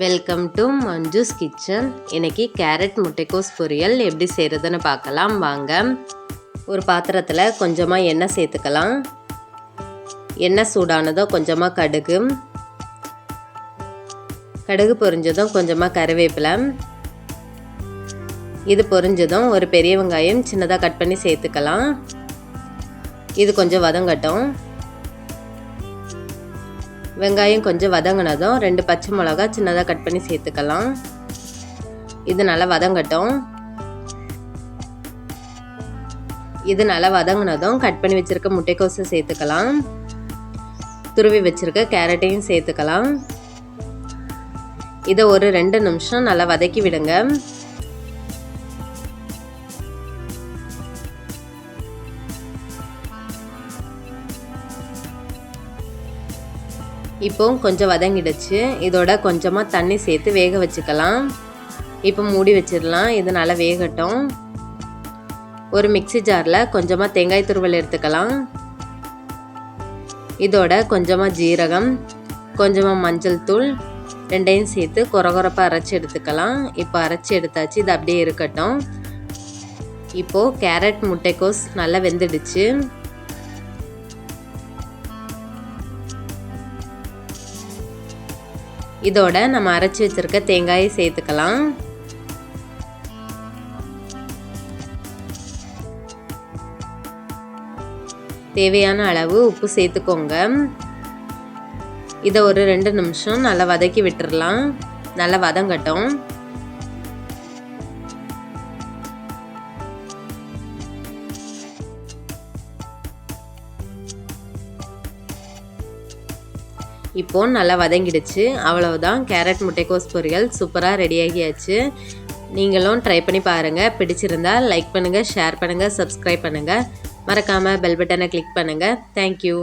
Welcome to Manju's kitchen இன்னைக்கு carrot முட்டைக்கோஸ் பொரியல். எப்படி செய்கிறதுன்னு பார்க்கலாம். வாங்க. ஒரு பாத்திரத்தில் கொஞ்சமாக எண்ணெய் சேர்த்துக்கலாம். எண்ணெய் சூடானதோ கொஞ்சமாக கடுகு. கடுகு பொரிஞ்சதும் கொஞ்சமாக கருவேப்பிலை. இது பொரிஞ்சதும் ஒரு பெரிய வெங்காயம் சின்னதாக கட் பண்ணி சேர்த்துக்கலாம். இது கொஞ்சம் வதங்கட்டும். வெங்காயம் கொஞ்சம் வதங்கினதும் ரெண்டு பச்சை மிளகா சின்னதாக கட் பண்ணி சேர்த்துக்கலாம். இது நல்லா வதங்கட்டும். இது நல்லா வதங்கினதும் கட் பண்ணி வச்சுருக்க முட்டைக்கோசை சேர்த்துக்கலாம். துருவி வச்சுருக்க கேரட்டையும் சேர்த்துக்கலாம். இதை ஒரு ரெண்டு நிமிஷம் நல்லா வதக்கி விடுங்க. இப்போ கொஞ்சம் வதங்கிடுச்சு. இதோட கொஞ்சமாக தண்ணி சேர்த்து வேக வச்சுக்கலாம். இப்போ மூடி வச்சிடலாம். இது நல்லா வேகட்டும். ஒரு மிக்சி ஜாரில் கொஞ்சமாக தேங்காய் துருவல் எடுத்துக்கலாம். இதோட கொஞ்சமாக ஜீரகம் கொஞ்சமாக மஞ்சள் தூள் ரெண்டையும் சேர்த்து குறகுறப்பாக அரைச்சி எடுத்துக்கலாம். இப்போ அரைச்சி எடுத்தாச்சு. இது அப்படியே இருக்கட்டும். இப்போது கேரட் முட்டைக்கோஸ் நல்லா வெந்துடுச்சு. இதோட நம்ம அரைச்சி வச்சிருக்க தேங்காயை சேர்த்துக்கலாம். தேவையான அளவு உப்பு சேர்த்துக்கோங்க. இதை ஒரு ரெண்டு நிமிஷம் நல்லா வதக்கி விட்டுறலாம். நல்லா வதங்கட்டும். இப்போது நல்லா வதங்கிடுச்சு. அவ்வளவுதான். கேரட் முட்டைக்கோஸ் பொரியல் சூப்பராக ரெடியாகியாச்சு நீங்களும் ட்ரை பண்ணி பாருங்கள் பிடிச்சிருந்தா லைக் பண்ணுங்கள் ஷேர் பண்ணுங்கள் சப்ஸ்கிரைப் பண்ணுங்கள் மறக்காமல் பெல் பட்டனை கிளிக் பண்ணுங்கள் தேங்க்யூ